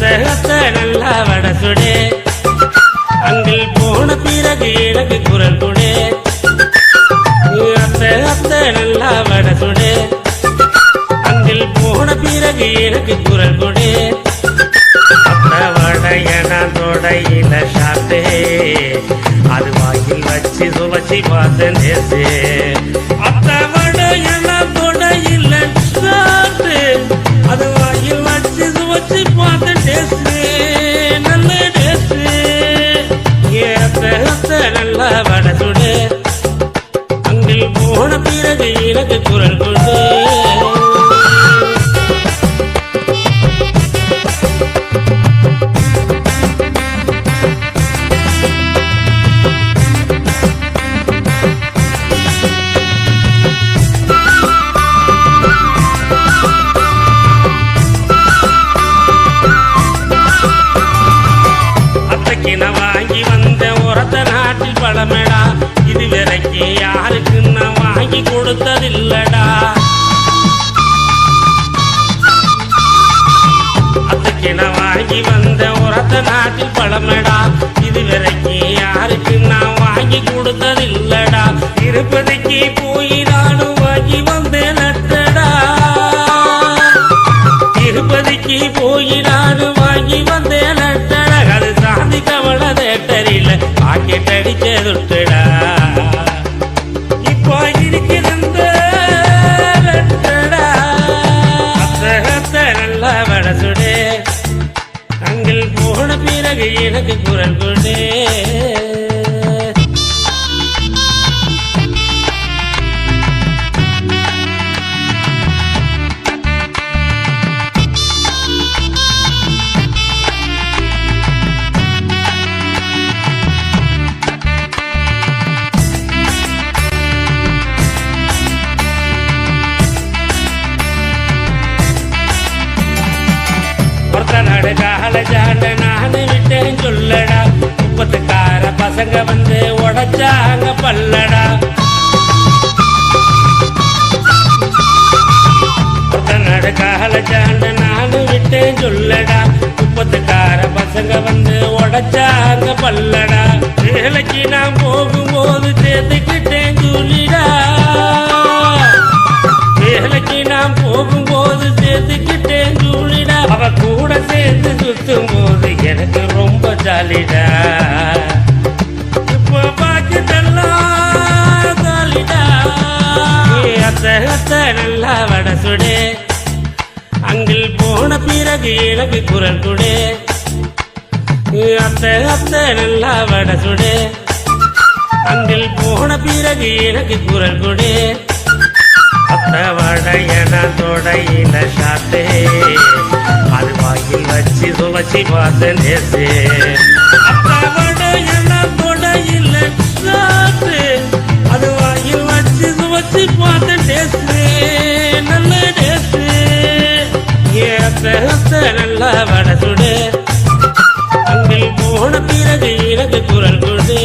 நல்லா வட சுடு. அங்கில் போன பிறகு எனக்கு குரல் கொடு. அத்தை அத்தை நல்லா வட சுடு. அங்கில் போன பிறகு எனக்கு குரல் கொடு. அத்தை வடையன தொடையில சாத்தே. அது வாயில் வச்சு சுவச்சி பார்த்து நேசே. அத்த வடையன நான் தொடையில சாப்பிட்டு அது போன பிறகு குரல் கொடு வாங்கி வந்த உரத்த நாட்டில் பழமேடா. இது வரைக்கும் யாருக்கு அத்தைக்கு வாங்கி வந்த உரத்த நாட்டில் பழமடா. இது வரைக்கும் யாருக்கு நான் வாங்கி கொடுத்ததில்லடா. திருப்பதிக்கு போய் நானும் வாங்கி வந்தேன் நட்டடா திருப்பதிக்கு போய் நானும் வாங்கி வந்தேன் நட்டடா அது சாந்தி கவலை தேட்டரில் பாக்கெட் அடிச்சதுட்டடா எனக்கு குரல் கொண்டே ஒருத்த நாடு கால ஜாண்ட நானு விட்டேன் சொல்லடா. முப்பத்துக்கார பசங்க வந்து உடைச்சாங்க பல்லடா. ஒருத்த நாடு கால ஜாண்ட நானு விட்டேன் சொல்லடா. முப்பத்துக்கார பசங்க வந்து உடைச்சாங்க பல்லடா. வேலைக்கு நான் போகும்போது சேர்த்துக்கிட்டேன் சொல்லி ரொம்ப ஜாலிடா. இப்போ பாக்கிட்டெல்லாம் ஜாலிடா. ஏ நல்லா வட சுடே. அங்கில் போன பிறகு எனக்கு குரல் கொடு. அத்த அத்த நல்லா வட சுடே. அங்கில் போன பிறகு எனக்கு குரல் கொடு. அத்த வடையன தொடையில சாத்தே. பேசி பார்த்த நேசே அது வாயில் வச்சு சுவச்சு பார்த்த நேசு நல்ல நேசு ஏன் பேச நல்லா வட சுடு அங்கே போன பிறகு இறகு குரல் கொடு